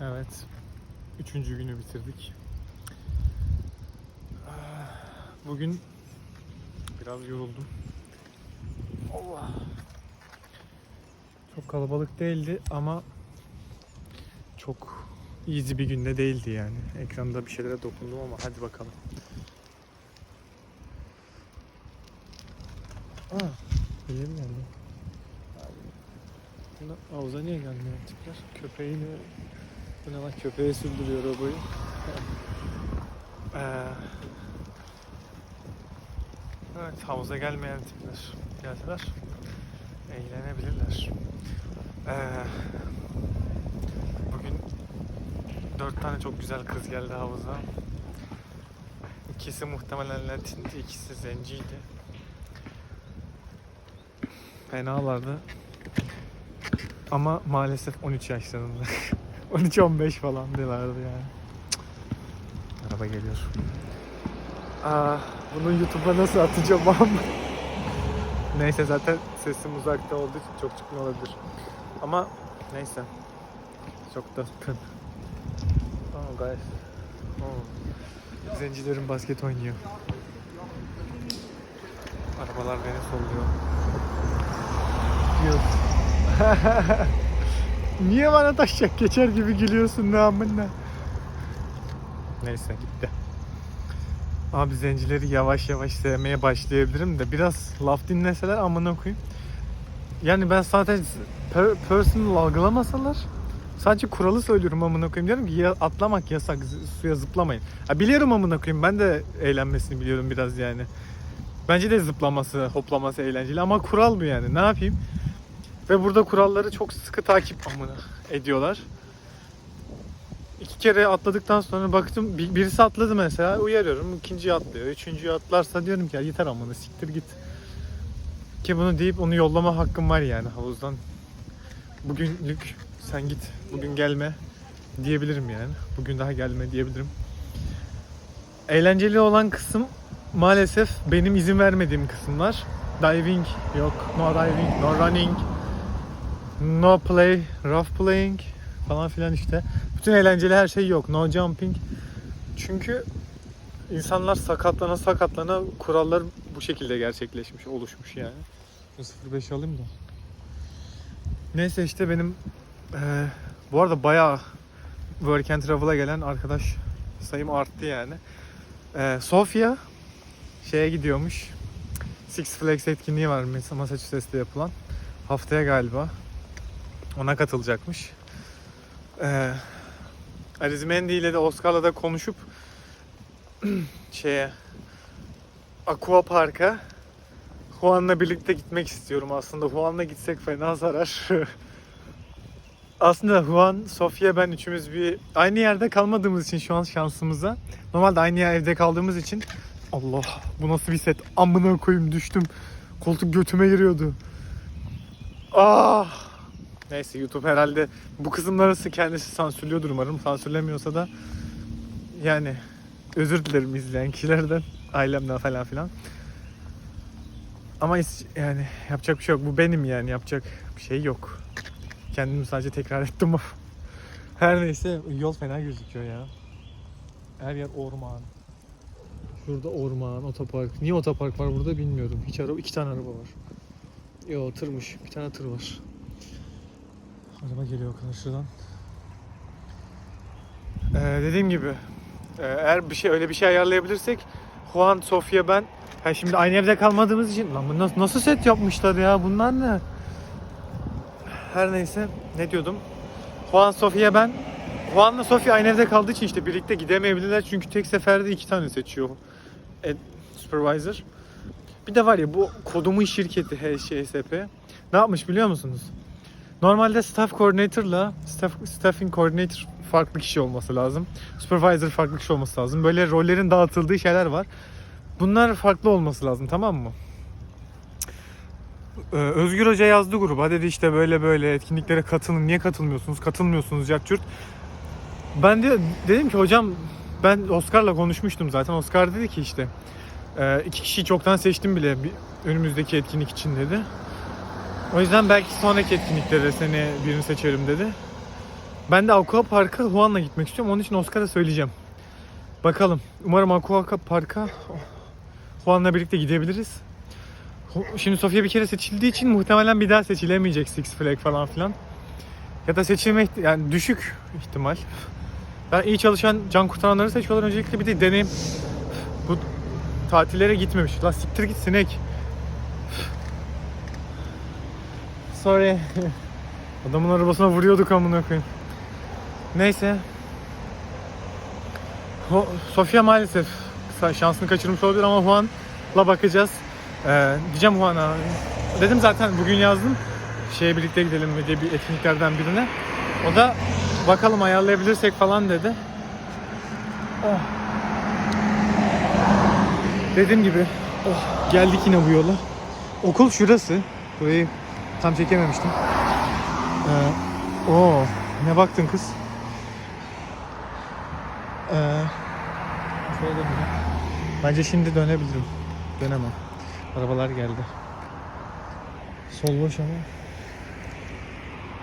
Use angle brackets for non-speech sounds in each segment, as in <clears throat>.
Evet. Üçüncü günü bitirdik. Bugün biraz yoruldum. Allah. Çok kalabalık değildi ama çok easy bir günde değildi yani. Ekranda bir şeylere dokundum ama hadi bakalım. Aa, geldi. Bunlar havuza niye gelmiyor tipler? Köpeğini bu ne lan köpeğe sürdürüyor arabayı. Ee, evet havuza gelmeyen tipler gelseler eğlenebilirler. Ee, bugün dört tane çok güzel kız geldi havuza. İkisi muhtemelen Latin'di, ikisi zenciydi. Fenalardı. Ama maalesef 13 yaşlarında. <laughs> 13-15 falan diyorlardı yani. Cık. Araba geliyor. Aa, bunu YouTube'a nasıl atacağım ama. neyse zaten sesim uzakta olduğu için çok çıkma olabilir. Ama neyse. Çok da. Oh guys. Oh. Zencilerin basket oynuyor. Arabalar beni solluyor. Yok. <laughs> Niye bana taşacak geçer gibi gülüyorsun ne amına? Neyse gitti. Abi zencileri yavaş yavaş sevmeye başlayabilirim de biraz laf dinleseler amına koyayım. Yani ben zaten per, personal algılamasalar sadece kuralı söylüyorum amına koyayım. Diyorum ki ya, atlamak yasak suya zıplamayın. Ha, biliyorum amına koyayım ben de eğlenmesini biliyorum biraz yani. Bence de zıplaması, hoplaması eğlenceli ama kural bu yani. Ne yapayım? Ve burada kuralları çok sıkı takip amına ediyorlar. İki kere atladıktan sonra baktım bir- birisi atladı mesela uyarıyorum. ikinciyi atlıyor. Üçüncüyü atlarsa diyorum ki yeter amına siktir git. Ki bunu deyip onu yollama hakkım var yani havuzdan. Bugünlük sen git bugün gelme diyebilirim yani. Bugün daha gelme diyebilirim. Eğlenceli olan kısım maalesef benim izin vermediğim kısımlar. Diving yok, no diving, no running, no play, rough playing falan filan işte. Bütün eğlenceli her şey yok. No jumping. Çünkü insanlar sakatlana sakatlana kurallar bu şekilde gerçekleşmiş, oluşmuş yani. 05 alayım da. Neyse işte benim eee, bu arada bayağı Work and Travel'a gelen arkadaş sayım arttı yani. Eee Sofia şeye gidiyormuş. Six Flags etkinliği var Massachusetts'te yapılan. Haftaya galiba. Ona katılacakmış. Ee, Arizmendi ile de Oscar'la da konuşup <clears throat> şeye Aqua Park'a Juan'la birlikte gitmek istiyorum aslında. Juan'la gitsek fena zarar. <laughs> aslında Juan, Sofia ben üçümüz bir aynı yerde kalmadığımız için şu an şansımıza. Normalde aynı evde kaldığımız için Allah bu nasıl bir set? Amına koyayım düştüm. Koltuk götüme giriyordu. Ah. Neyse YouTube herhalde bu kısımları kendisi sansürlüyordur umarım. Sansürlemiyorsa da yani özür dilerim izleyen kişilerden, ailemden falan filan. Ama yani yapacak bir şey yok. Bu benim yani yapacak bir şey yok. Kendimi sadece tekrar ettim. <laughs> Her neyse yol fena gözüküyor ya. Her yer orman. Şurada orman, otopark. Niye otopark var burada bilmiyorum. Hiç araba, iki tane araba var. Yo tırmış. Bir tane tır var. Araba geliyor karşıdan. Ee, dediğim gibi e, eğer bir şey öyle bir şey ayarlayabilirsek Juan, Sofia ben ha şimdi aynı evde kalmadığımız için lan bu nasıl, nasıl set yapmışlar ya bunlar ne? Her neyse ne diyordum? Juan, Sofia ben Juan'la Sofia aynı evde kaldığı için işte birlikte gidemeyebilirler çünkü tek seferde iki tane seçiyor e, supervisor. Bir de var ya bu kodumun şirketi HSP ne yapmış biliyor musunuz? Normalde staff coordinator'la staff, staffing coordinator farklı kişi olması lazım. Supervisor farklı kişi olması lazım. Böyle rollerin dağıtıldığı şeyler var. Bunlar farklı olması lazım tamam mı? Ee, Özgür Hoca yazdı gruba. Dedi işte böyle böyle etkinliklere katılın. Niye katılmıyorsunuz? Katılmıyorsunuz Cakçurt. Ben de dedim ki hocam ben Oscar'la konuşmuştum zaten. Oscar dedi ki işte e, iki kişiyi çoktan seçtim bile önümüzdeki etkinlik için dedi. O yüzden belki sonraki etkinliklere seni birini seçerim dedi. Ben de Aqua Park'a Juan'la gitmek istiyorum. Onun için Oscar'a söyleyeceğim. Bakalım. Umarım Aqua Park'a Juan'la birlikte gidebiliriz. Şimdi Sofia bir kere seçildiği için muhtemelen bir daha seçilemeyecek Six Flags falan filan. Ya da seçilme yani düşük ihtimal. Ben iyi çalışan can kurtaranları seçiyorlar. Öncelikle bir de deneyim. Bu tatillere gitmemiş. La siktir git sinek. Sorry. Adamın arabasına vuruyorduk amına koyayım. Neyse. Ho- Sofia maalesef şansını kaçırmış olabilir ama Juan'la bakacağız. Ee, diyeceğim Juan'a. Dedim zaten bugün yazdım. Şeye birlikte gidelim diye bir etkinliklerden birine. O da bakalım ayarlayabilirsek falan dedi. Oh. Dediğim gibi oh, geldik yine bu yola. Okul şurası. Burayı tam çekememiştim. Ee, oo, ne baktın kız? Ee. Bence şimdi dönebilirim. Dönemem. Arabalar geldi. Sol boş ama.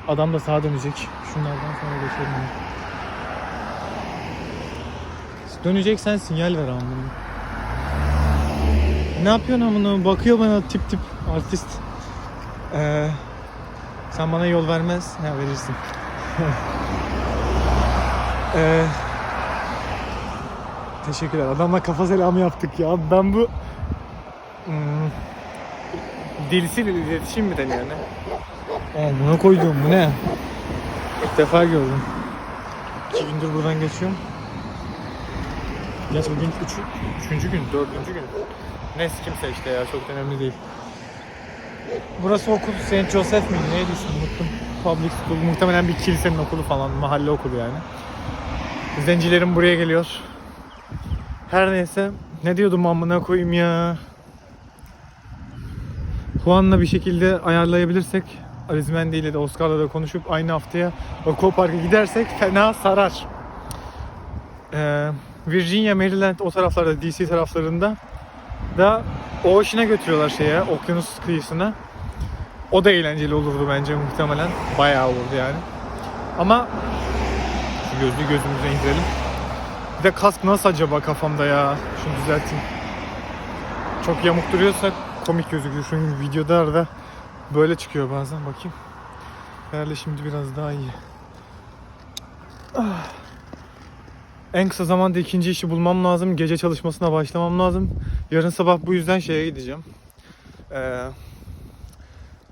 Adam da sağa dönecek. Şunlardan sonra geçelim. Döneceksen sinyal ver amına. Ne yapıyorsun amına? Bakıyor bana tip tip artist. Ee, sen bana yol vermez. Ne verirsin. <laughs> ee, teşekkürler. Adamla kafa selamı yaptık ya. Ben bu hmm, dilsiz iletişim mi deniyor ne? Aa, buna koydum bu ne? İlk defa gördüm. İki gündür buradan geçiyorum. Geç bugün üç, üçüncü gün, dördüncü gün. Neyse kimse işte ya çok önemli değil. Burası okul St. Joseph miydi neydi ismi unuttum. Public School muhtemelen bir kilisenin okulu falan mahalle okulu yani. Zencilerim buraya geliyor. Her neyse ne diyordum amına koyayım ya. Juan'la bir şekilde ayarlayabilirsek Arizmendi ile de Oscar'la da konuşup aynı haftaya Aqua Park'a gidersek fena sarar. Ee, Virginia, Maryland o taraflarda, DC taraflarında da Ocean'a götürüyorlar şeye, okyanus kıyısına. O da eğlenceli olurdu bence muhtemelen. Bayağı olurdu yani. Ama şu gözlüğü gözümüze indirelim. Bir de kask nasıl acaba kafamda ya? Şunu düzelteyim. Çok yamuk duruyorsa komik gözüküyor. Videoda arada böyle çıkıyor bazen. Bakayım. Herhalde şimdi biraz daha iyi. Ah. En kısa zamanda ikinci işi bulmam lazım. Gece çalışmasına başlamam lazım. Yarın sabah bu yüzden şeye gideceğim. Ee,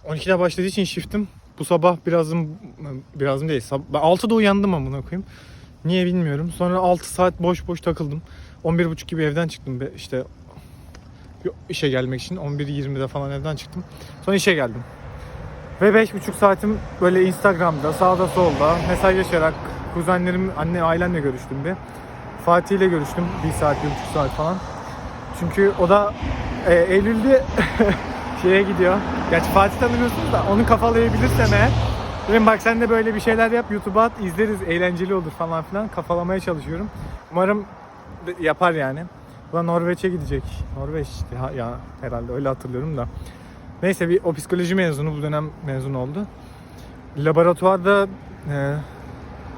12'de başladığı için shiftim. Bu sabah birazım birazım değil. Ben 6'da uyandım amına koyayım. Niye bilmiyorum. Sonra 6 saat boş boş takıldım. 11.30 gibi evden çıktım işte işe gelmek için 11.20'de falan evden çıktım. Sonra işe geldim. Ve 5.5 saatim böyle Instagram'da sağda solda mesajlaşarak kuzenlerim, anne ailemle görüştüm bir. Fatih ile görüştüm bir saat, bir buçuk saat falan. Çünkü o da e, Eylül'de <laughs> şeye gidiyor. Gerçi Fatih tanımıyorsunuz da onu kafalayabilirsem eğer. Dedim bak sen de böyle bir şeyler yap YouTube'a at izleriz eğlenceli olur falan filan kafalamaya çalışıyorum. Umarım yapar yani. Bu da Norveç'e gidecek. Norveç ha- ya herhalde öyle hatırlıyorum da. Neyse bir o psikoloji mezunu bu dönem mezun oldu. Laboratuvarda e,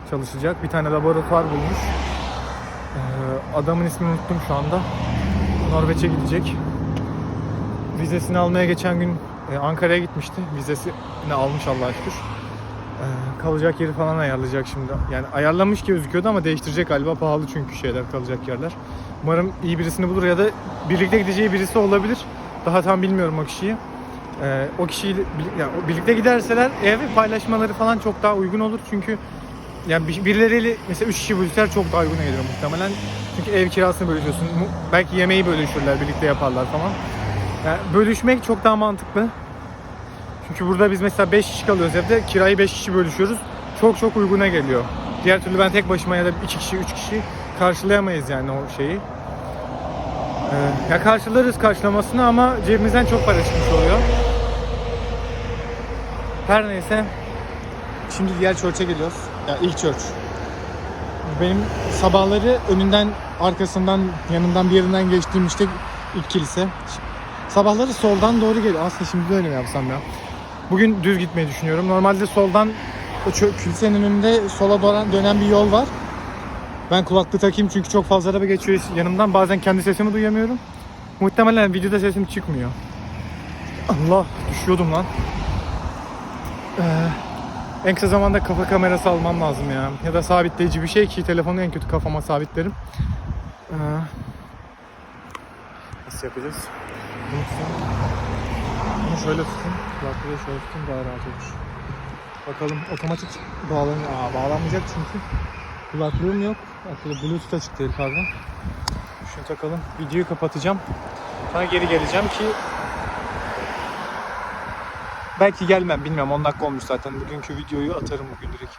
çalışacak. Bir tane laboratuvar bulmuş. E, adamın ismini unuttum şu anda. Norveç'e gidecek. Vizesini almaya geçen gün e, Ankara'ya gitmişti. Vizesini almış Allah'a şükür. E, kalacak yeri falan ayarlayacak şimdi. Yani ayarlamış ki gözüküyordu ama değiştirecek galiba. Pahalı çünkü şeyler kalacak yerler. Umarım iyi birisini bulur ya da birlikte gideceği birisi olabilir. Daha tam bilmiyorum o kişiyi. Ee, o kişiyle yani birlikte giderseler ev paylaşmaları falan çok daha uygun olur çünkü yani bir- birileriyle mesela 3 kişi bölüşseler çok daha uygun gelir muhtemelen. Çünkü ev kirasını bölüşüyorsun. Belki yemeği bölüşürler, birlikte yaparlar falan. Yani bölüşmek çok daha mantıklı. Çünkü burada biz mesela 5 kişi kalıyoruz evde. Kirayı 5 kişi bölüşüyoruz. Çok çok uyguna geliyor. Diğer türlü ben tek başıma ya da 2 kişi, 3 kişi karşılayamayız yani o şeyi. Ee, ya karşılarız karşılamasını ama cebimizden çok para çıkmış oluyor. Her neyse. Şimdi diğer church'e geliyoruz. Ya ilk church. Benim sabahları önünden, arkasından, yanından bir yerinden geçtiğim işte ilk kilise. Sabahları soldan doğru geliyor. Aslında şimdi böyle mi yapsam ya? Bugün düz gitmeyi düşünüyorum. Normalde soldan O kilisenin önünde sola dönen, dönen bir yol var. Ben kulaklığı takayım çünkü çok fazla araba geçiyor yanımdan. Bazen kendi sesimi duyamıyorum. Muhtemelen videoda sesim çıkmıyor. Allah düşüyordum lan. Ee, en kısa zamanda kafa kamerası almam lazım ya. Ya da sabitleyici bir şey ki telefonu en kötü kafama sabitlerim. Ee, nasıl yapacağız? Bunu. Bunu şöyle tutayım. Kulaklığı şöyle tutayım daha rahat olur. Bakalım otomatik bağlanıyor. Aa, bağlanmayacak çünkü kulaklığım yok. Akıllı bluetooth açık değil pardon. Şunu takalım. Videoyu kapatacağım. Sonra geri geleceğim ki belki gelmem bilmiyorum 10 dakika olmuş zaten. Bugünkü videoyu atarım bugün direkt.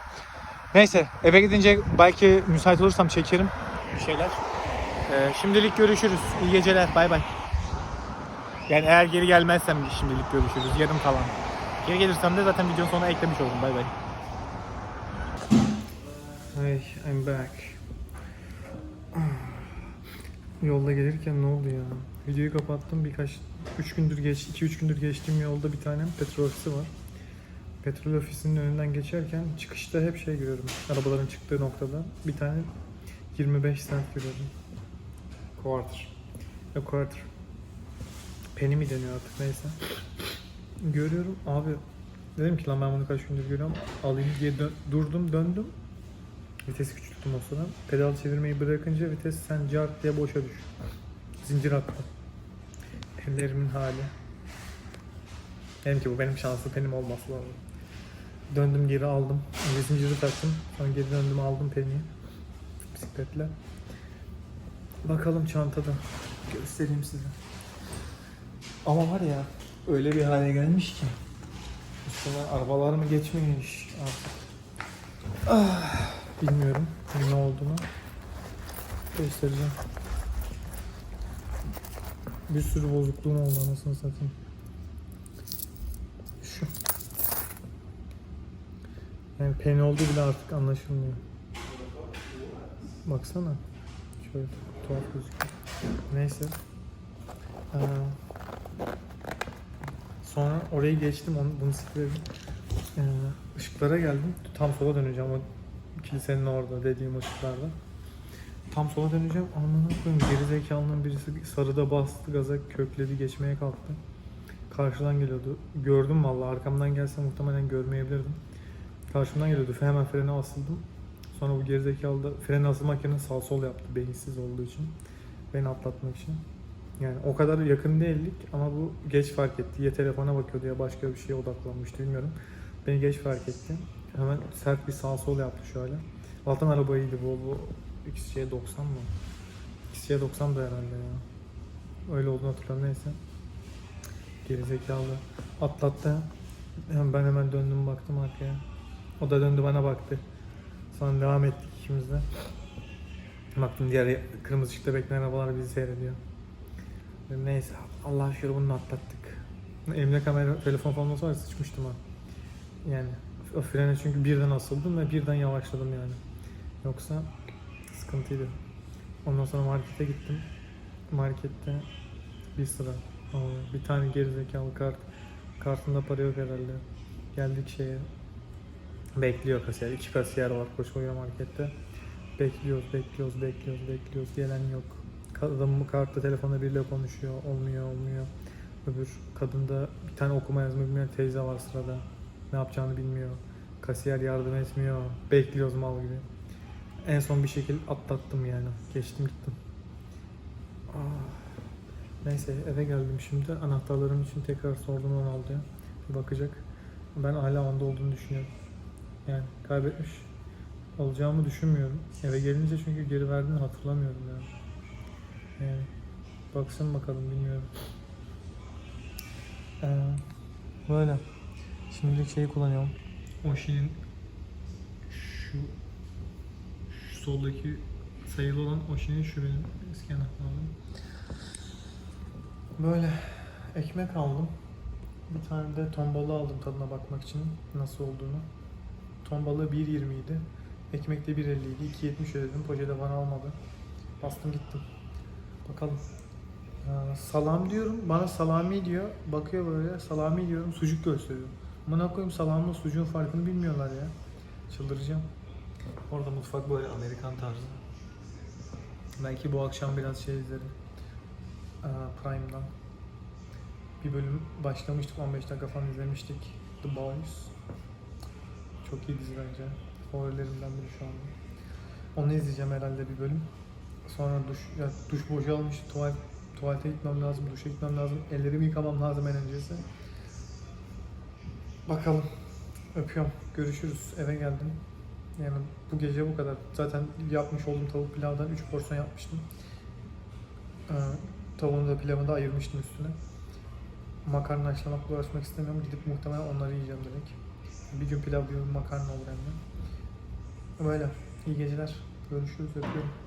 Neyse eve gidince belki müsait olursam çekerim bir şeyler. Ee, şimdilik görüşürüz. İyi geceler. Bay bay. Yani eğer geri gelmezsem şimdilik görüşürüz. Yarım kalan. Geri gelirsem de zaten videonun sonuna eklemiş oldum. Bay bay. Hey, I'm back. Yolda gelirken ne oldu ya? Videoyu kapattım birkaç 3 gündür geç 2 3 gündür geçtiğim yolda bir tane petrol ofisi var. Petrol ofisinin önünden geçerken çıkışta hep şey görüyorum. Arabaların çıktığı noktada bir tane 25 cent görüyorum. Quarter. Ya quarter. Penny mi deniyor artık neyse. Görüyorum abi dedim ki lan ben bunu kaç gündür görüyorum alayım diye dö- durdum döndüm Vitesi küçülttüm o sırada. Pedal çevirmeyi bırakınca vites sen cart diye boşa düş. Zincir attı. Ellerimin hali. Dedim ki bu benim şanslı penim olması lazım. Döndüm geri aldım. Önce zinciri taktım. Sonra geri döndüm aldım peniyi. Bisikletle. Bakalım çantada. Göstereyim size. Ama var ya öyle bir hale gelmiş ki. Üstüne arabalar mı geçmiş artık. Ah, bilmiyorum ne olduğunu. Göstereceğim. Bir sürü bozukluğum oldu anasını satayım. Şu. Yani pen olduğu bile artık anlaşılmıyor. Baksana. Şöyle tuhaf gözüküyor. Neyse. Ee, sonra orayı geçtim, onu, bunu sikledim. Ee, ışıklara geldim. Tam sola döneceğim o kilisenin orada dediğim ışıklarda. Tam sola döneceğim. Amına koyayım geri zekalının birisi sarıda bastı gaza kökledi geçmeye kalktı. Karşıdan geliyordu. Gördüm vallahi arkamdan gelse muhtemelen görmeyebilirdim. Karşımdan geliyordu. Hemen frene asıldım. Sonra bu gerizekalı da frene asılmak yerine sağ sol yaptı beyinsiz olduğu için. Beni atlatmak için. Yani o kadar yakın değildik ama bu geç fark etti. Ya telefona bakıyordu ya başka bir şeye odaklanmıştı bilmiyorum. Beni geç fark etti. Hemen sert bir sağ sol yaptı şöyle. Altan arabaydı bu. Bu XC90 mı? XC90 da herhalde ya. Öyle olduğunu hatırlamıyorum neyse. Gerizekalı. Atlattı. Ben hemen döndüm baktım arkaya. O da döndü bana baktı. Sonra devam ettik ikimiz de. Baktım diğer kırmızı ışıkta bekleyen arabalar bizi seyrediyor. Neyse Allah şükür bunu atlattık. Elimde kamera, telefon falan olsa var ya sıçmıştım ha. Yani o frene çünkü birden asıldım ve birden yavaşladım yani. Yoksa sıkıntıydı. Ondan sonra markete gittim. Markette bir sıra. Bir tane gerizekalı kart. Kartında para yok herhalde. Geldik şeye. Bekliyor kasiyer. İki kasiyer var koşuyor markette. Bekliyoruz, bekliyoruz, bekliyoruz, bekliyoruz. Gelen yok. Kadın bu kartta telefonda biriyle konuşuyor. Olmuyor, olmuyor. Öbür kadında bir tane okuma yazma bilmeyen teyze var sırada. Ne yapacağını bilmiyor. Kasiyer yardım etmiyor. Bekliyoruz mal gibi. En son bir şekilde atlattım yani. Geçtim gittim. Ah. Neyse eve geldim şimdi. Anahtarlarım için tekrar sordum Ronaldo'ya. Bir bakacak. Ben hala onda olduğunu düşünüyorum. Yani kaybetmiş olacağımı düşünmüyorum. Eve gelince çünkü geri verdiğini hatırlamıyorum yani. Yani baksın bakalım bilmiyorum. Ee, böyle. Şimdilik şeyi kullanıyorum. Oshi'nin şu şu soldaki sayılı olan Oshi'nin şu benim eski anahtarım. Böyle ekmek aldım. Bir tane de ton balığı aldım tadına bakmak için nasıl olduğunu. Ton balığı 1.20 idi. Ekmek de 1.50 idi. 2.70 ödedim. Poşete bana almadı. Bastım gittim. Bakalım. Ee, salam diyorum. Bana salami diyor. Bakıyor böyle. Salami diyorum. Sucuk gösteriyor. Bana koyayım salamla sucuğun farkını bilmiyorlar ya. Çıldıracağım. Orada mutfak böyle Amerikan tarzı. Belki bu akşam biraz şey izlerim. Aa, Prime'dan. Bir bölüm başlamıştık 15 dakika falan izlemiştik. The Boys. Çok iyi dizi bence. Favorilerimden biri şu anda. Onu izleyeceğim herhalde bir bölüm. Sonra duş, ya duş boşalmış. Tuvalet, tuvalete gitmem lazım, duşa gitmem lazım. Ellerimi yıkamam lazım en öncesi. Bakalım. Öpüyorum. Görüşürüz. Eve geldim. Yani bu gece bu kadar. Zaten yapmış olduğum tavuk pilavdan 3 porsiyon yapmıştım. Ee, tavuğunu da pilavını da ayırmıştım üstüne. Makarna haşlamakla uğraşmak istemiyorum. Gidip muhtemelen onları yiyeceğim direkt. Bir gün pilav bir gün makarna olur hem de. Böyle. İyi geceler. Görüşürüz. Öpüyorum.